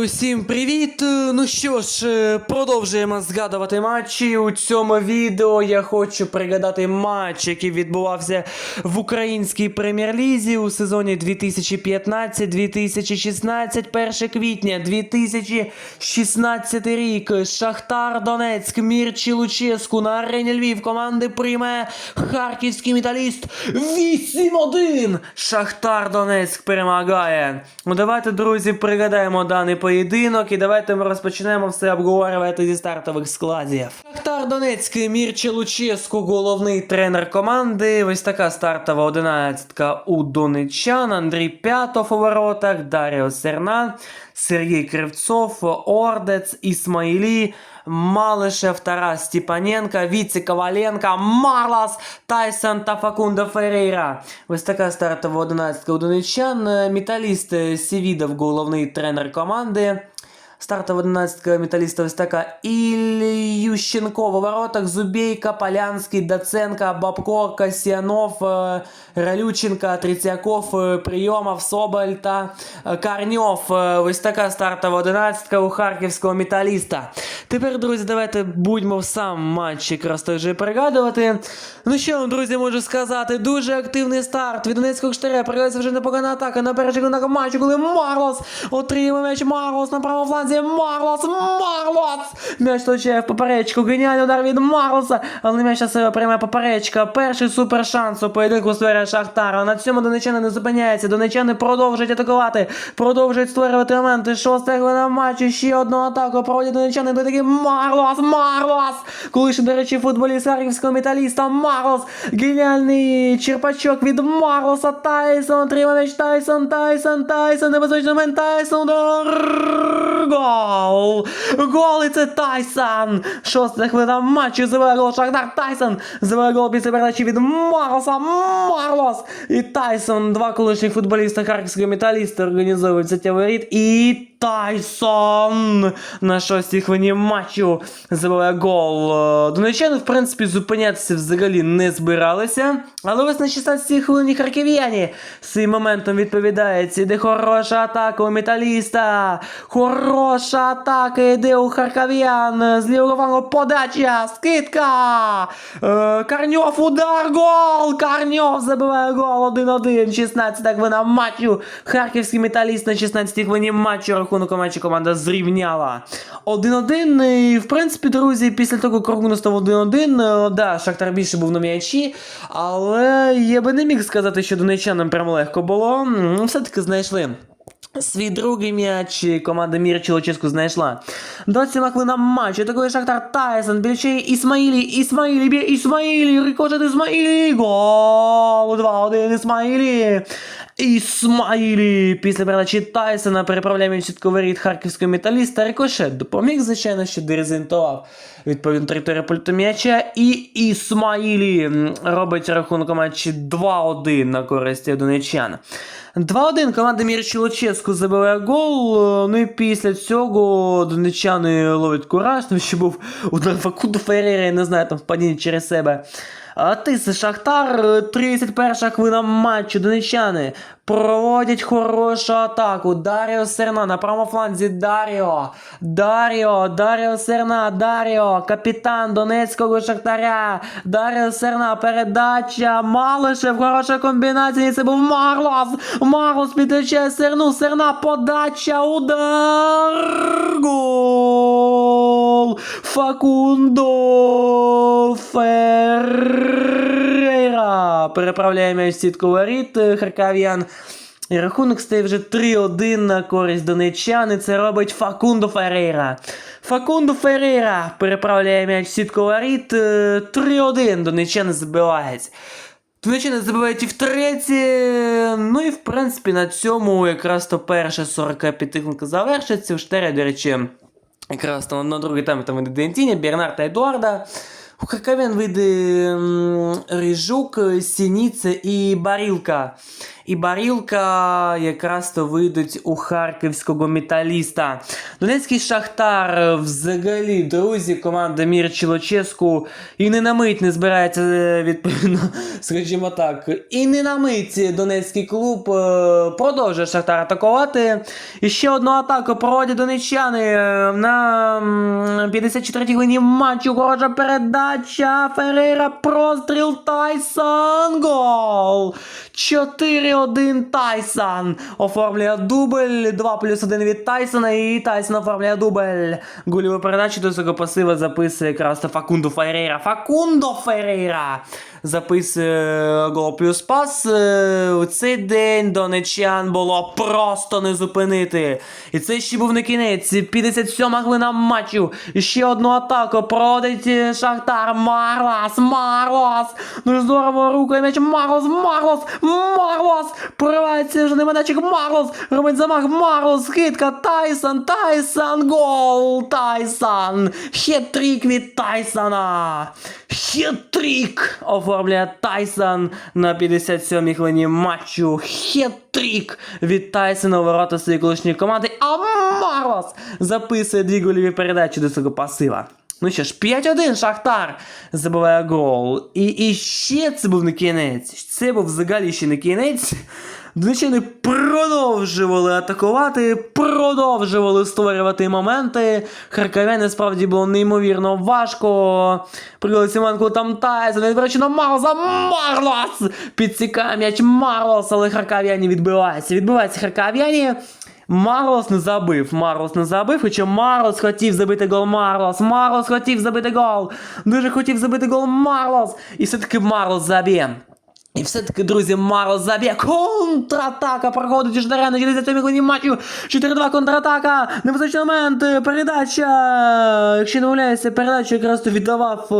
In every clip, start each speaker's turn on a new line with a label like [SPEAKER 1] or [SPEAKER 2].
[SPEAKER 1] усім привіт! Ну що ж, е, продовжуємо згадувати матчі. У цьому відео я хочу пригадати матч, який відбувався в українській прем'єр-лізі у сезоні 2015-2016, 1 квітня 2016 рік. Шахтар Донецьк, Мірчі Луческу на арені Львів команди прийме харківський металіст 8-1. Шахтар Донецьк перемагає. Ну давайте, друзі, пригадаємо даний поєдинок і давайте ми розпочнемо все обговорювати зі стартових складів. Шахтар Донецький Мірче Луческу, головний тренер команди. Ось така стартова одинадцятка у донечан. Андрій П'ятов у воротах, Даріо Сернан, Сергій Кривцов, Ордець, Ісмаїлі. Малишев, Тарас Степаненко, Віці Коваленко, Марлас, Тайсон та Факунда Ферейра. Ось така стартова одинадцятка у донечан. Металіст Сівідов, головний тренер команди. Стартова одинадцятка металіста ось така. Ільющенко в воротах, Зубейка, Полянський, Доценко, Бабко, Касьянов, е, Ралюченко, Третьяков, е, Прийомов, Соболь та е, Карньов. Е, Ось така стартова одинадцятка у харківського металіста. Тепер, друзі, давайте будьмо в сам матч якраз той пригадувати. Ну що друзі, можу сказати, дуже активний старт від Донецького штаря. Проявляється вже непогана атака на перших хвилинах матчу, коли Марлос отримує м'яч Марлос на правому фланзі. Марлос! Марлос! М'яч точає в поперечку. Геніальний удар від Марлоса. Але м'яч себе приймає поперечка. Перший супер шанс у поєдинку створює Шахтара. На цьому донечани не зупиняється. Донечани продовжують атакувати. Продовжують створювати моменти. Шоста хвилина матчу. Ще одну атаку проводять донечани. До таки Марлос! Марлос! Колишній, до речі, футболіст харківського металіста Марлос. Геніальний черпачок від Марлоса. Тайсон. Отримав м'яч Тайсон. Тайсон. Тайсон. Небезпечний момент. Тайсон. Удар. Гол! Гол і це Тайсон! Шоста хвилина матчу гол Шахтар Тайсон! Гол після передачі від Марлоса! Марлос! І Тайсон, два колишніх футболіста харківського металіста організовують взяття воріт. І Тайсон на шостій хвилині матчу забиває гол. Е, Донечани, в принципі, зупинятися взагалі не збиралися. Але ось на 16-й хвилині харків'яні цим моментом відповідають. Іде хороша атака у металіста. Хороша атака йде у харків'ян. З лівого флангу подача. Скидка. Е, Карньов удар. Гол. Карньов забиває гол 1-1. 16 хвилина матчу. Харківський металіст на 16-й хвилині матчу рахунок у матчі команда зрівняла. 1-1. І, в принципі, друзі, після того, рахунок став 1-1, е, да, Шахтар більше був на м'ячі, але я би не міг сказати, що донечанам прям легко було. Все-таки знайшли. Свій другий м'яч команда Мір Чолоческу знайшла. 27 хвилина матчу. Такий Шахтар Тайсон. Більше Ісмаїлі. Ісмаїлі. Б'є Ісмаїлі. Рикошет Ісмаїлі. Гол. 2-1 Ісмаїлі. Ісмаїлі. Після передачі Тайсона переправляє м'яч сітку воріт харківського металіста. Рикошет допоміг, звичайно, що дерезентував відповідно територію пульту м'яча. І Ісмаїлі робить рахунок матчі 2-1 на користь донечан. 2-1 команда Мірчі Луческу забиває гол. Ну і після цього донечани ловлять кураж, тому що був удар Факуду Феррера, я не знаю, там впадіння через себе. Тис Шахтар, е, 31 хвилина матчу. Донечани проводять хорошу атаку. Даріо Серна на правому фланзі. Даріо. Даріо, Даріо Серна, Даріо, капітан Донецького Шахтаря. Даріо Серна, передача. Малишев, хороша комбінація. Це був Марлос. Марлос підключає Серну. Серна, подача, удар. Гол. Факундо Феррейра переправляє м'яч в сітку воріт е, харків'ян. І рахунок стає вже 3-1 на користь донеччан, і це робить Факундо Феррейра. Факундо Феррейра переправляє м'яч в сітку воріт. е, 3-1 донеччани забивають. Донеччани забивають і втретє. Ну і в принципі на цьому якраз то перша 45 хвилинка завершиться. У Штері, до речі, якраз там на другий тайм там вийде Дентіні, Бернар та Едуарда. У Харковен вийде Рижук, Сініце і Барілка. І Барілка якраз то вийдуть у харківського металіста. Донецький Шахтар е, взагалі, друзі, команда Мірчі Лоческу і не на мить не збирається е, відповідно, скажімо так. І не на мить Донецький клуб е, продовжує Шахтар атакувати. І ще одну атаку проводять донеччани на 54-й хвилині матчу. Хороша передача. Ферейра простріл Тайсон. Гол! 4-1 Тайсон оформлює дубль. 2 плюс 1 від Тайсона. І Тайсон оформлює дубль. Гульову передачу до цього пасива записує якраз Факундо Ферейра. Факундо Ферейра записує гол плюс пас. У цей день донечан було просто не зупинити. І це ще був не кінець. 57 хвилина матчу. Ще одну атаку проводить е, Шахтар. Марлас, Марлас. Ну здорово, рукою м'яч. Марлос, Марлос, Марлос. Проривається вже неманечик. Марлос. Робить замах. Марлос. Хитка. Тайсон, Тайсон. Гол. Тайсон. Хет-трік від Тайсона. Хет-трік оформляє Тайсон на 57-й хвилині матчу. Хет-трік від Тайсона у ворота своєї колишньої команди. А Марос записує дві гольові передачі до свого пасива. Ну що ж, 5-1 Шахтар забиває гол. І, і ще це був не кінець. Це був взагалі ще не кінець. Донечани продовжували атакувати, продовжували створювати моменти. Харків'яни справді було неймовірно важко. Пригали Сіманку там Тайсон, відбирачі на Марлоса, Марлос! Підсікає м'яч Марлос, але харків'яні відбиваються. Відбиваються харків'яні. Марлос не забив, Марлос не забив, хоча Марлос хотів забити гол Марлос, Марлос хотів забити гол, дуже хотів забити гол Марлос, і все-таки Марлос заб'є. І все-таки, друзі, Марлос заб'є. Контратака проходить із Дарена, 97 хвилині матчу. 4-2 контратака. Небезпечний момент. е, Передача. Якщо не помиляюся, передачу якраз то віддавав.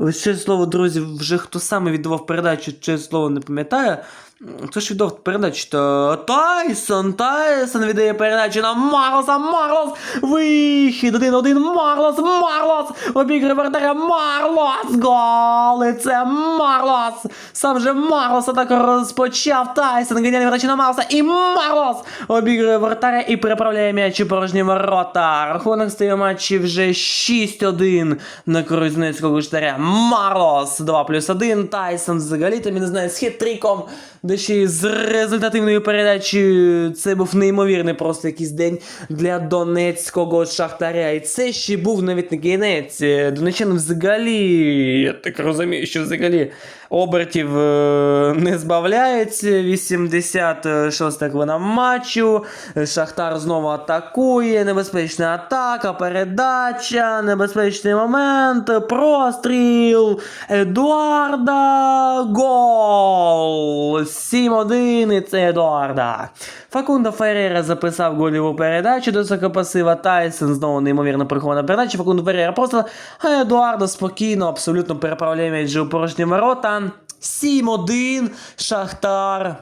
[SPEAKER 1] Е... Ще слово, друзі, вже хто саме віддавав передачу, чи слово не пам'ятаю. Хто ж віддав передачу? То Тайсон, Тайсон віддає передачу на Марлоса, Марлос, вихід, один-один, Марлос, Марлос, обігрує вратаря, Марлос, гол, і це Марлос, сам же Марлос атаку розпочав, Тайсон, геніальний передача на Марлоса, і Марлос обігрує вратаря і переправляє м'яч у порожні ворота. Рахунок стає матчі вже 6-1 на користь Донецького штаря. Марлос, 2 плюс 1, Тайсон взагалі, там, не знаю, з хитриком, де ще й з результативною передачею. Це був неймовірний просто якийсь день для донецького шахтаря. І це ще був навіть не кінець. Донеччани взагалі, я так розумію, що взагалі обертів е, не збавляється. 86 хвилина матчу. Шахтар знову атакує. Небезпечна атака, передача, небезпечний момент, простріл. Едуарда. Гол! 7-1 і це Едуарда. Факундо Феррера записав гольову передачу до Сокопасива. Тайсон знову неймовірно прихована передача. Факундо Феррера просто, а Едуардо спокійно, абсолютно переправляє м'яч у порожні ворота. 7-1 Шахтар.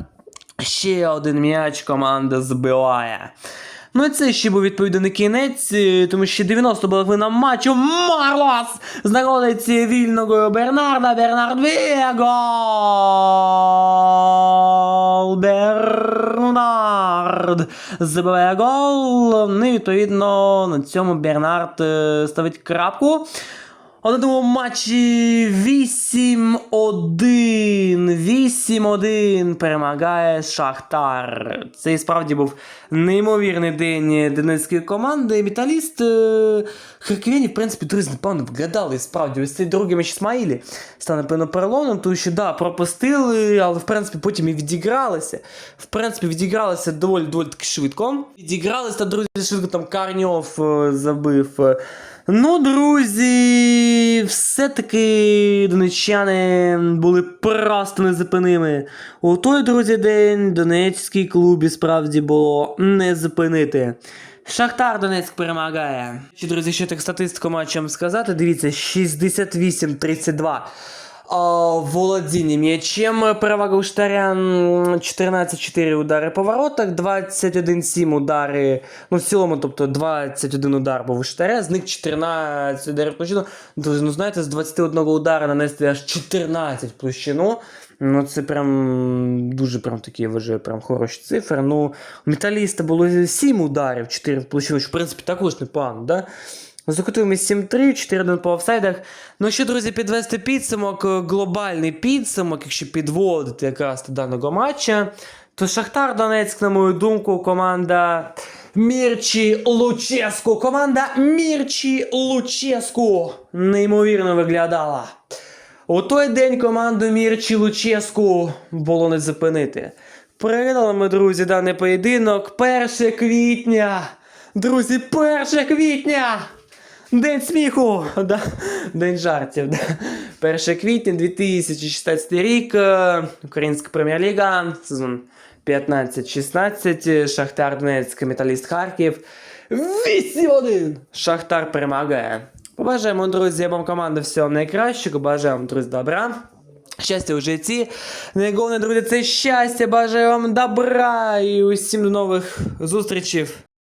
[SPEAKER 1] Ще один м'яч команда збиває. Ну і це ще був відповідно не кінець, е, тому що 90 була хвилина матчу. Марлос знаходиться вільного Бернарда. Бернард б'є Бернард забиває гол. Ну і відповідно на цьому Бернард е, ставить крапку. У одному матчі 8-1. 8-1 перемагає Шахтар. Це і справді був неймовірний день донецької команди. Металіст е, харків'яні, в принципі, друзі, напевно, вгадали справді. Ось цей другий матч Ісмаїлі стане певно переломом, тому що да, пропустили, але в принципі потім і відігралися. В принципі, відігралися доволі доволі таки швидко. Відігралися, друзі, швидко там Карньов е, забив. Ну, друзі, все-таки донеччани були просто незупиними. У той, друзі, день Донецький клубі справді було не зупинити. Шахтар Донецьк перемагає. Чи друзі, ще так статистику маю чим сказати. Дивіться, 68-32. Володіння м'ячем. Перевага у Штаря 14-4 удари по воротах, 21-7 удари. Ну, в цілому, тобто 21 удар був у Штаря, з них 14 ударів площину. Ну знаєте, з 21 удара нанести аж 14 площину. Ну, це прям дуже прям такі, вважаю, прям хороші цифри. Ну, у металіста було 7 ударів, 4 в площину, що в принципі також непогано, да? Закотуємо 7-3, 4-1 по офсайдах. Ну що, друзі, підвести підсумок, е, глобальний підсумок, якщо підводити якраз до даного матча, то Шахтар Донецьк, на мою думку, команда Мірчі Луческу. Команда Мірчі Луческу неймовірно виглядала. У той день команду Мірчі Луческу було не зупинити. Переглядали ми, друзі, даний поєдинок 1 квітня. Друзі, 1 квітня! День сміху! Да? День жартів. Да? 1 квітня 2016 рік. е, Українська прем'єр-ліга, сезон 15-16. Шахтар Донецьк, Металіст Харків. 8-1! Шахтар перемагає. Побажаємо, друзі, вам команди всього найкращого. Бажаємо, друзі, добра. Щастя у житті. Найголовніше, друзі, це щастя. Бажаю вам добра і усім до нових зустрічей.